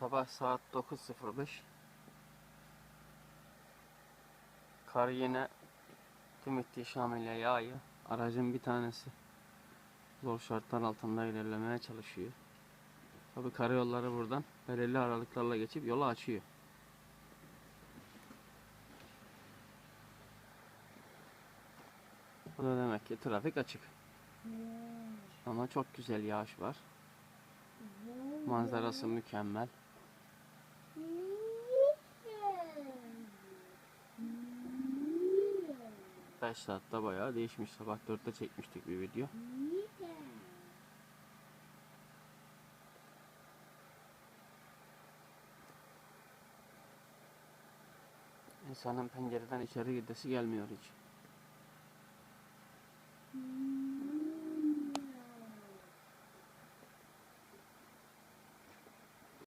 Sabah saat 9.05. Kar yine tüm ihtişamıyla yağıyor. Aracın bir tanesi zor şartlar altında ilerlemeye çalışıyor. Tabi karayolları buradan belirli aralıklarla geçip yolu açıyor. Bu da demek ki trafik açık. Ama çok güzel yağış var. Manzarası mükemmel. 5 saatte bayağı değişmiş. Sabah 4'te çekmiştik bir video. İnsanın pencereden içeri gidesi gelmiyor hiç.